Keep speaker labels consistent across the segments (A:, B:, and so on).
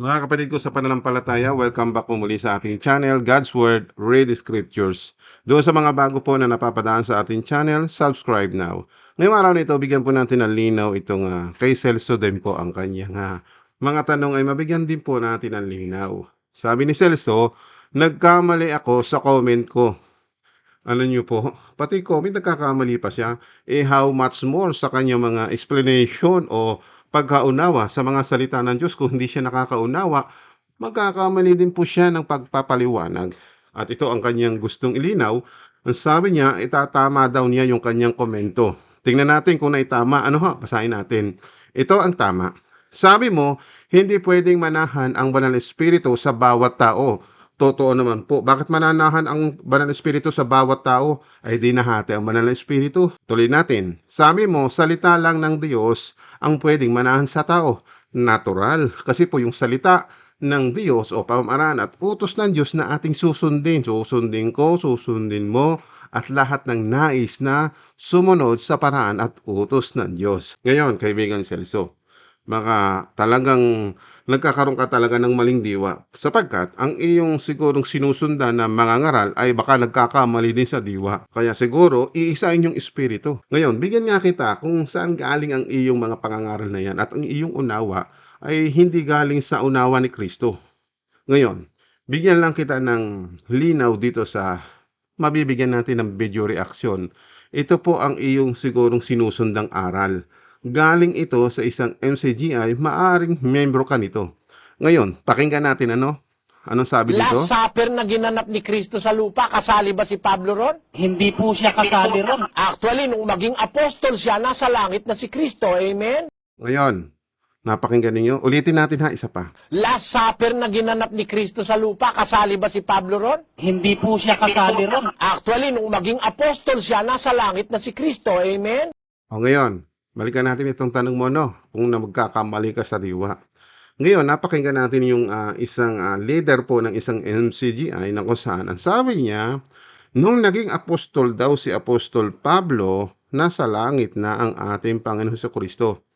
A: Mga kapatid ko sa pananampalataya, welcome back po muli sa ating channel, God's Word, Read Scriptures. Doon sa mga bago po na napapadaan sa ating channel, subscribe now. Ngayong araw na ito, bigyan po natin ng linaw itong ah, kay Celso din po ang kanyang ah, mga tanong ay mabigyan din po natin ng linaw. Sabi ni Celso, nagkamali ako sa comment ko. Ano nyo po, pati comment nagkakamali pa siya. Eh how much more sa kanyang mga explanation o pagkaunawa sa mga salita ng Diyos kung hindi siya nakakaunawa, magkakamali din po siya ng pagpapaliwanag. At ito ang kanyang gustong ilinaw. Ang sabi niya, itatama daw niya yung kanyang komento. Tingnan natin kung naitama. Ano ha? Basahin natin. Ito ang tama. Sabi mo, hindi pwedeng manahan ang banal na espiritu sa bawat tao. Totoo naman po. Bakit mananahan ang banal na espiritu sa bawat tao? Ay di nahati ang banal na espiritu. Tuloy natin. Sabi mo, salita lang ng Diyos ang pwedeng manahan sa tao. Natural. Kasi po yung salita ng Diyos o pamamaraan at utos ng Diyos na ating susundin. Susundin ko, susundin mo, at lahat ng nais na sumunod sa paraan at utos ng Diyos. Ngayon, kaibigan Celso, maka talagang nagkakaroon ka talaga ng maling diwa sapagkat ang iyong sigurong sinusundan na mga ngaral ay baka nagkakamali din sa diwa. Kaya siguro iisahin yung espiritu. Ngayon, bigyan nga kita kung saan galing ang iyong mga pangangaral na yan at ang iyong unawa ay hindi galing sa unawa ni Kristo. Ngayon, bigyan lang kita ng linaw dito sa mabibigyan natin ng video reaction. Ito po ang iyong sigurong sinusundang aral. Galing ito sa isang MCGI, maaring membro ka nito. Ngayon, pakinggan natin ano? Anong sabi dito?
B: Last Supper na ginanap ni Kristo sa lupa, kasali ba si Pablo ron?
C: Hindi po siya kasali ron.
B: Actually, nung maging apostol siya, nasa langit na si Kristo. Amen?
A: Ngayon, napakinggan ninyo. Ulitin natin ha, isa pa.
B: Last Supper na ginanap ni Kristo sa lupa, kasali ba si Pablo ron?
C: Hindi po siya kasali ron.
B: Actually, nung maging apostol siya, nasa langit na si Kristo. Amen?
A: O ngayon, balikan natin itong tanong mo, no? Kung na magkakamali ka sa diwa. Ngayon, napakinggan natin yung ah, isang ah, leader po ng isang MCGI na kung saan ang sabi niya, nung naging apostol daw si Apostol Pablo, nasa langit na ang ating Panginoon sa Kristo.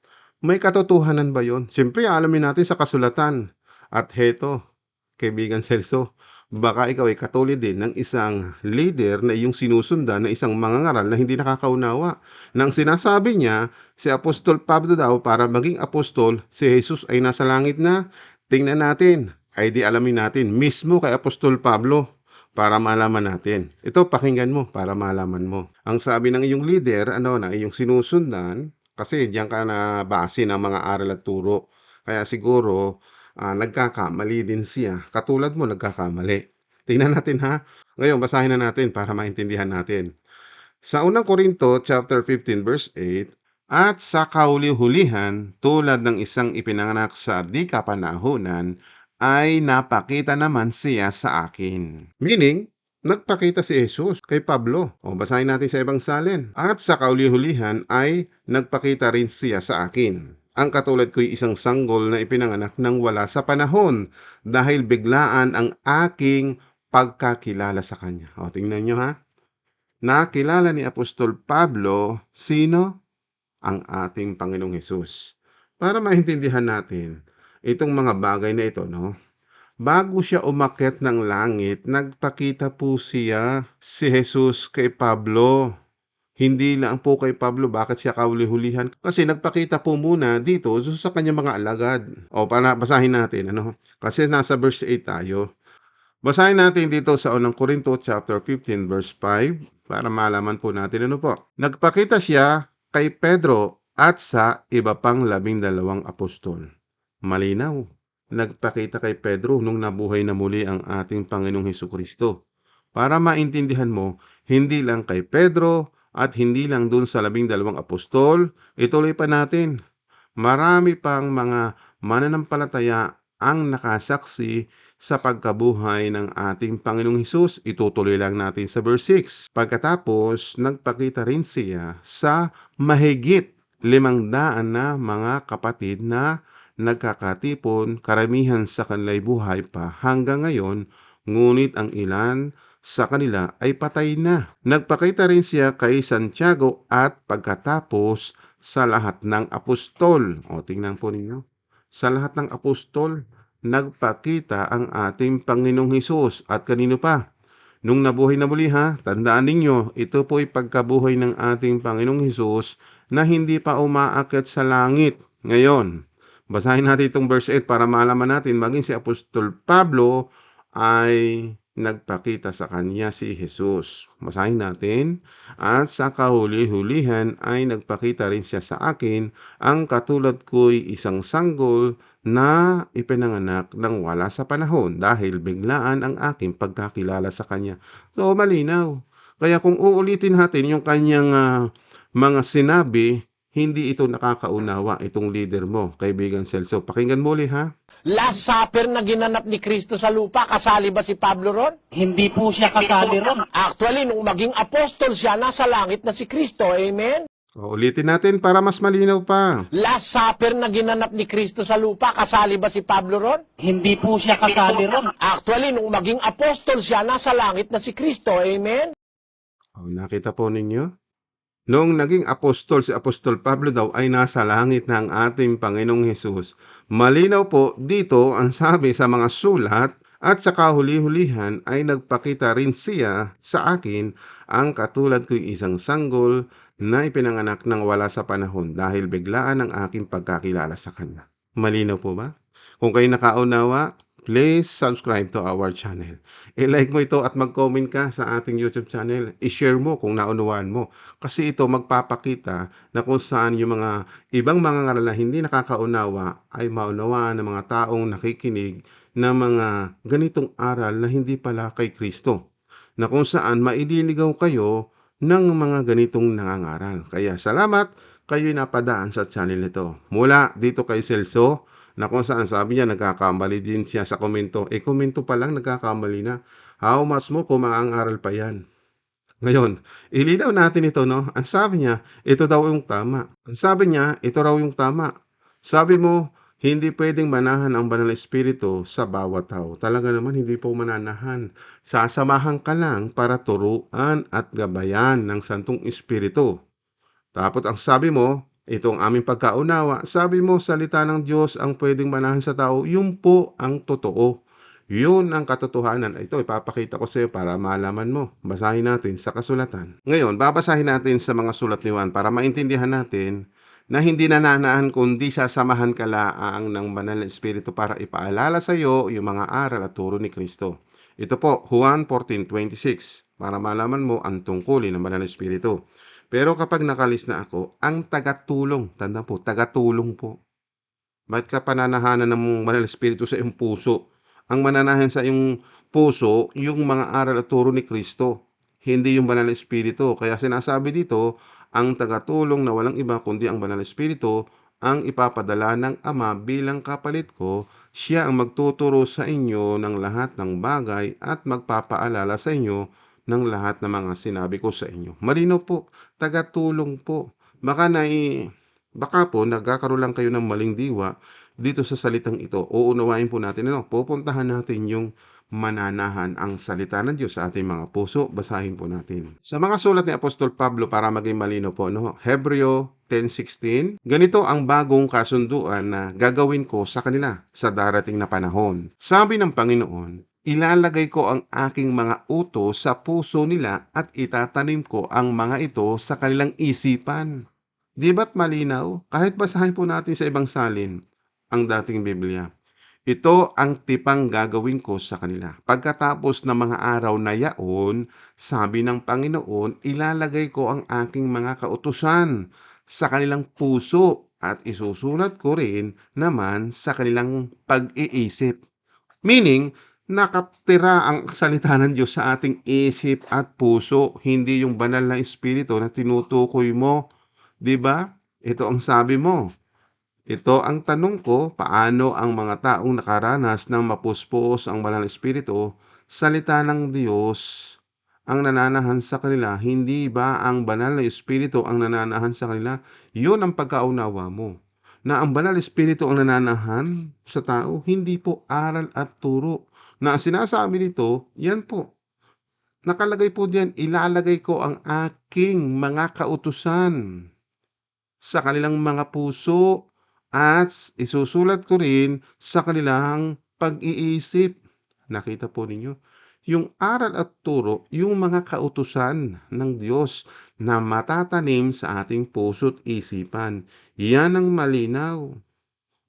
A: May katotohanan ba yon? Siyempre, alamin natin sa kasulatan. At heto, kaibigan Celso, baka ikaw ay katulad din ng isang leader na iyong sinusundan na isang mangangaral na hindi nakakaunawa. Nang sinasabi niya, si Apostol Pablo daw para maging apostol, si Jesus ay nasa langit na. Tingnan natin, ay di alamin natin mismo kay Apostol Pablo para malaman natin. Ito, pakinggan mo para malaman mo. Ang sabi ng iyong leader, ano, na iyong sinusundan, kasi diyan ka na base ng mga aral at turo. Kaya siguro, ah, nagkakamali din siya. Katulad mo, nagkakamali. Tingnan natin ha. Ngayon, basahin na natin para maintindihan natin. Sa unang Korinto, chapter 15, verse 8, At sa kauli-hulihan, tulad ng isang ipinanganak sa di kapanahunan, ay napakita naman siya sa akin. Meaning, nagpakita si Jesus kay Pablo. O basahin natin sa ibang salin. At sa kauli-hulihan ay nagpakita rin siya sa akin. Ang katulad ko'y isang sanggol na ipinanganak ng wala sa panahon dahil biglaan ang aking pagkakilala sa kanya. O tingnan nyo ha. Nakilala ni Apostol Pablo sino? Ang ating Panginoong Hesus. Para maintindihan natin itong mga bagay na ito, no? Bago siya umakyat ng langit, nagpakita po siya si Jesus kay Pablo. Hindi lang po kay Pablo, bakit siya kauli-hulihan? Kasi nagpakita po muna dito sa kanyang mga alagad. O, para basahin natin, ano? Kasi nasa verse 8 tayo. Basahin natin dito sa unang Korinto chapter 15 verse 5 para malaman po natin ano po. Nagpakita siya kay Pedro at sa iba pang labing dalawang apostol. Malinaw. Nagpakita kay Pedro nung nabuhay na muli ang ating Panginoong Heso Kristo. Para maintindihan mo, hindi lang kay Pedro at hindi lang dun sa labing dalawang apostol, ituloy pa natin. Marami pang mga mananampalataya ang nakasaksi sa pagkabuhay ng ating Panginoong Hesus. Itutuloy lang natin sa verse 6. Pagkatapos, nagpakita rin siya sa mahigit limang daan na mga kapatid na nagkakatipon, karamihan sa kanila'y buhay pa hanggang ngayon, ngunit ang ilan sa kanila ay patay na. Nagpakita rin siya kay Santiago at pagkatapos sa lahat ng apostol. O tingnan po ninyo. Sa lahat ng apostol, nagpakita ang ating Panginoong Hesus. At kanino pa? Nung nabuhay na muli ha, tandaan ninyo, ito po ay pagkabuhay ng ating Panginoong Hesus na hindi pa umaakyat sa langit. Ngayon, basahin natin itong verse 8 para malaman natin maging si Apostol Pablo ay nagpakita sa kanya si Jesus. Basahin natin. At sa kahuli-hulihan ay nagpakita rin siya sa akin ang katulad ko'y isang sanggol na ipinanganak ng wala sa panahon dahil biglaan ang aking pagkakilala sa kanya. So, malinaw. Kaya kung uulitin natin yung kanyang ah, mga sinabi, hindi ito nakakaunawa itong leader mo, kaibigan Celso. Pakinggan mo ulit ha.
B: Last Supper na ginanap ni Kristo sa lupa, kasali ba si Pablo ron?
C: Hindi po siya kasali ron.
B: Actually, nung maging apostol siya, nasa langit na si Kristo. Amen?
A: O, ulitin natin para mas malinaw pa.
B: Last Supper na ginanap ni Kristo sa lupa, kasali ba si Pablo ron?
C: Hindi po siya kasali ron.
B: Actually, nung maging apostol siya, nasa langit na si Kristo. Amen?
A: O, nakita po ninyo? Noong naging apostol, si Apostol Pablo daw ay nasa langit ng ating Panginoong Hesus. Malinaw po dito ang sabi sa mga sulat at sa kahuli-hulihan ay nagpakita rin siya sa akin ang katulad ko'y isang sanggol na ipinanganak ng wala sa panahon dahil biglaan ang aking pagkakilala sa kanya. Malinaw po ba? Kung kayo nakaunawa, please subscribe to our channel. I-like mo ito at mag-comment ka sa ating YouTube channel. I-share mo kung naunawaan mo. Kasi ito magpapakita na kung saan yung mga ibang mga ngaral na hindi nakakaunawa ay maunawaan ng mga taong nakikinig na mga ganitong aral na hindi pala kay Kristo. Na kung saan maililigaw kayo ng mga ganitong nangangaral. Kaya salamat kayo'y napadaan sa channel nito. Mula dito kay Celso, na kung saan sabi niya nagkakamali din siya sa komento. Eh komento pa lang nagkakamali na. How much mo kung maangaral pa yan? Ngayon, ilinaw natin ito, no? Ang sabi niya, ito daw yung tama. Ang sabi niya, ito raw yung tama. Sabi mo, hindi pwedeng manahan ang banal na espiritu sa bawat tao. Talaga naman, hindi po mananahan. Sasamahan ka lang para turuan at gabayan ng santong espiritu. Tapos ang sabi mo, ito ang aming pagkaunawa. Sabi mo, salita ng Diyos ang pwedeng manahan sa tao. Yun po ang totoo. Yun ang katotohanan. Ito, ipapakita ko sa iyo para malaman mo. Basahin natin sa kasulatan. Ngayon, babasahin natin sa mga sulat ni Juan para maintindihan natin na hindi nananahan kundi sasamahan ka laang ng banal na espiritu para ipaalala sa iyo yung mga aral at turo ni Kristo. Ito po, Juan 14.26 para malaman mo ang tungkulin ng banal na espiritu. Pero kapag nakalis na ako, ang tagatulong, tanda po, tagatulong po. Bakit ka pananahanan ng banal na espiritu sa iyong puso? Ang mananahan sa iyong puso, yung mga aral at turo ni Kristo, hindi yung banal na espiritu. Kaya sinasabi dito, ang tagatulong na walang iba kundi ang banal na espiritu, ang ipapadala ng Ama bilang kapalit ko, siya ang magtuturo sa inyo ng lahat ng bagay at magpapaalala sa inyo ng lahat ng mga sinabi ko sa inyo. Malinaw po, tagatulong po. Baka na baka po nagkakaroon lang kayo ng maling diwa dito sa salitang ito. Uunawain po natin ano, pupuntahan natin yung mananahan ang salita ng Diyos sa ating mga puso. Basahin po natin. Sa mga sulat ni Apostol Pablo para maging malino po, no? Hebreo 10.16 Ganito ang bagong kasunduan na gagawin ko sa kanila sa darating na panahon. Sabi ng Panginoon, Ilalagay ko ang aking mga utos sa puso nila at itatanim ko ang mga ito sa kanilang isipan. Di ba't malinaw? Kahit basahin po natin sa ibang salin ang dating Biblia. Ito ang tipang gagawin ko sa kanila. Pagkatapos ng mga araw na yaon, sabi ng Panginoon, ilalagay ko ang aking mga kautusan sa kanilang puso at isusulat ko rin naman sa kanilang pag-iisip. Meaning, nakatira ang salita ng Diyos sa ating isip at puso, hindi yung banal na espiritu na tinutukoy mo. 'Di ba? Ito ang sabi mo. Ito ang tanong ko, paano ang mga taong nakaranas ng mapuspos ang banal na espiritu, salita ng Diyos ang nananahan sa kanila, hindi ba ang banal na espiritu ang nananahan sa kanila? Yun ang pagkaunawa mo. Na ang banal na espiritu ang nananahan sa tao, hindi po aral at turo na sinasabi dito, yan po. Nakalagay po diyan, ilalagay ko ang aking mga kautusan sa kanilang mga puso at isusulat ko rin sa kanilang pag-iisip. Nakita po ninyo? Yung aral at turo, yung mga kautusan ng Diyos na matatanim sa ating puso't isipan. Yan ang malinaw.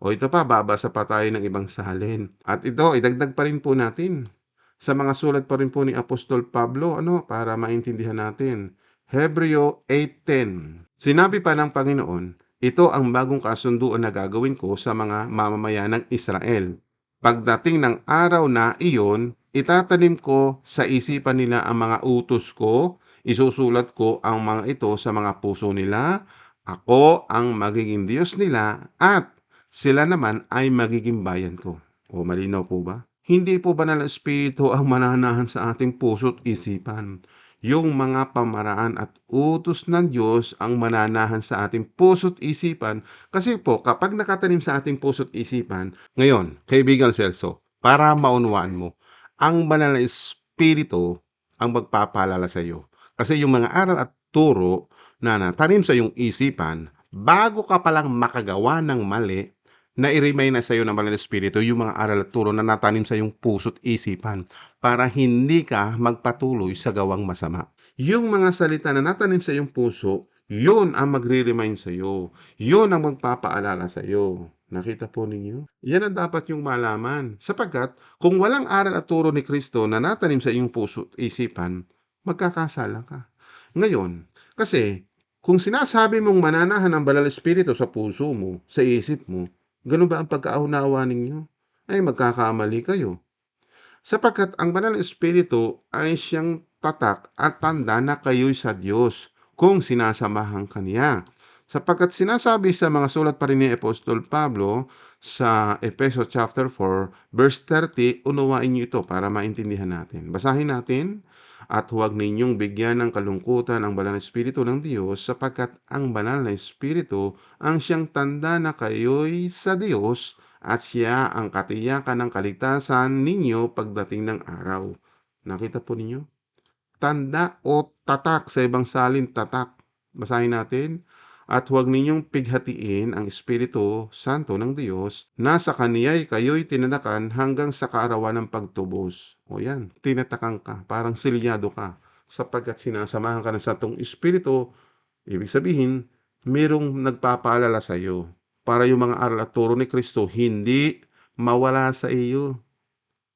A: O ito pa, babasa pa tayo ng ibang salin. At ito, idagdag pa rin po natin sa mga sulat pa rin po ni Apostol Pablo, ano, para maintindihan natin. Hebreo 8.10 Sinabi pa ng Panginoon, ito ang bagong kasunduan na gagawin ko sa mga mamamayan ng Israel. Pagdating ng araw na iyon, itatanim ko sa isipan nila ang mga utos ko, isusulat ko ang mga ito sa mga puso nila, ako ang magiging Diyos nila, at sila naman ay magiging bayan ko. O malinaw po ba? Hindi po banal na espiritu ang mananahan sa ating puso't isipan. Yung mga pamaraan at utos ng Diyos ang mananahan sa ating puso't isipan. Kasi po, kapag nakatanim sa ating puso't isipan, ngayon, kaibigan Celso, para maunawaan mo, ang banal na espiritu ang magpapalala sa iyo. Kasi yung mga aral at turo na natanim sa iyong isipan, bago ka palang makagawa ng mali, na i-remind na sa iyo ng Banal na Espiritu yung mga aral at turo na natanim sa iyong puso't isipan para hindi ka magpatuloy sa gawang masama. Yung mga salita na natanim sa iyong puso, yun ang magre-remind sa iyo. Yun ang magpapaalala sa iyo. Nakita po ninyo? Yan ang dapat yung malaman. Sapagkat kung walang aral at turo ni Kristo na natanim sa iyong puso at isipan, magkakasala ka. Ngayon, kasi kung sinasabi mong mananahan ang Banal na Espiritu sa puso mo, sa isip mo, Ganun ba ang pagkaunawa ninyo? Ay magkakamali kayo. Sapagkat ang banal na espiritu ay siyang tatak at tanda na kayo'y sa Diyos kung sinasamahan kaniya. Sapagkat sinasabi sa mga sulat pa rin ni Apostol Pablo sa Efeso chapter 4 verse 30, unawain niyo ito para maintindihan natin. Basahin natin at huwag ninyong bigyan ng kalungkutan ang banal na espiritu ng Diyos sapagkat ang banal na espiritu ang siyang tanda na kayo'y sa Diyos at siya ang katiyakan ng kaligtasan ninyo pagdating ng araw. Nakita po ninyo? Tanda o tatak sa ibang salin tatak. Basahin natin. At huwag ninyong pighatiin ang Espiritu Santo ng Diyos na sa kaniya'y kayo'y tinanakan hanggang sa kaarawan ng pagtubos. O yan, tinatakan ka, parang silyado ka. Sapagkat sinasamahan ka ng Santong Espiritu, ibig sabihin, mayroong nagpapaalala sa iyo para yung mga aral at turo ni Kristo hindi mawala sa iyo.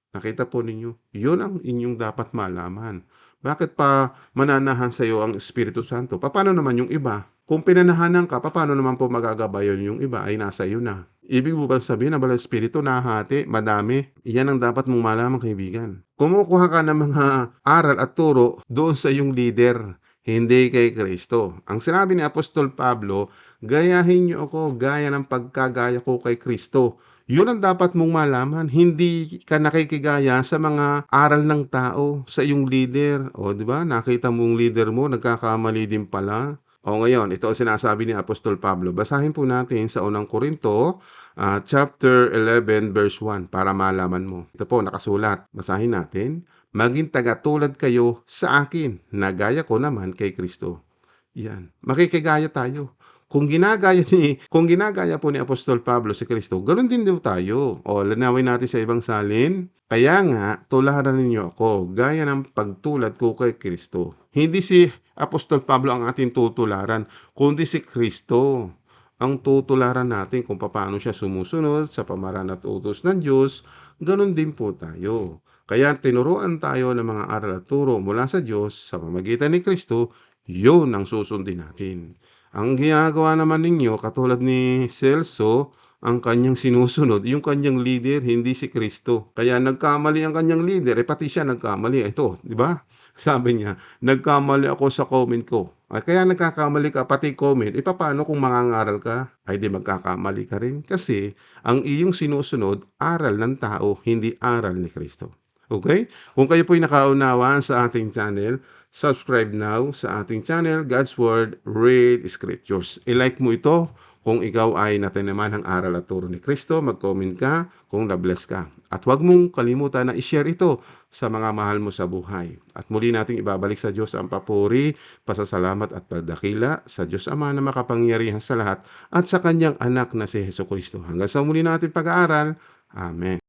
A: Nakita po ninyo, yun ang inyong dapat malaman. Bakit pa mananahan sa iyo ang Espiritu Santo? Paano naman yung iba? Kung pinanahanan ka, paano naman po magagabayon yung iba ay nasa iyo na? Ibig mo bang sabihin na bala Espiritu nahati, madami? Iyan ang dapat mong malaman kaibigan. Kumukuha ka ng mga aral at turo doon sa iyong leader, hindi kay Kristo. Ang sinabi ni Apostol Pablo, gayahin niyo ako gaya ng pagkagaya ko kay Kristo. Yun ang dapat mong malaman. Hindi ka nakikigaya sa mga aral ng tao, sa iyong leader. O, di ba? Nakita mong leader mo, nagkakamali din pala. O ngayon, ito ang sinasabi ni Apostol Pablo. Basahin po natin sa unang Korinto, uh, chapter 11, verse 1, para malaman mo. Ito po, nakasulat. Basahin natin. Maging tagatulad kayo sa akin, na gaya ko naman kay Kristo. Yan. Makikigaya tayo. Kung ginagaya ni kung ginagaya po ni Apostol Pablo si Kristo, ganoon din daw tayo. O linawin natin sa ibang salin. Kaya nga, tularan ninyo ako, gaya ng pagtulad ko kay Kristo. Hindi si Apostol Pablo ang ating tutularan, kundi si Kristo ang tutularan natin kung paano siya sumusunod sa pamaran at utos ng Diyos, ganun din po tayo. Kaya tinuruan tayo ng mga aral at turo mula sa Diyos sa pamagitan ni Kristo, yun ang susundin natin. Ang ginagawa naman ninyo, katulad ni Celso, ang kanyang sinusunod, yung kanyang leader, hindi si Kristo. Kaya nagkamali ang kanyang leader, eh pati siya nagkamali. Ito, di ba? Sabi niya, nagkamali ako sa comment ko. Ay, kaya nagkakamali ka, pati comment. E paano kung mangangaral ka? Ay di magkakamali ka rin. Kasi ang iyong sinusunod, aral ng tao, hindi aral ni Kristo. Okay? Kung kayo po'y nakaunawaan sa ating channel, subscribe now sa ating channel, God's Word, Read Scriptures. I-like mo ito kung ikaw ay natinaman ng aral at turo ni Kristo, mag-comment ka kung na-bless ka. At huwag mong kalimutan na i-share ito sa mga mahal mo sa buhay. At muli nating ibabalik sa Diyos ang papuri, pasasalamat at pagdakila sa Diyos Ama na makapangyarihan sa lahat at sa Kanyang anak na si Heso Kristo. Hanggang sa muli natin pag-aaral. Amen.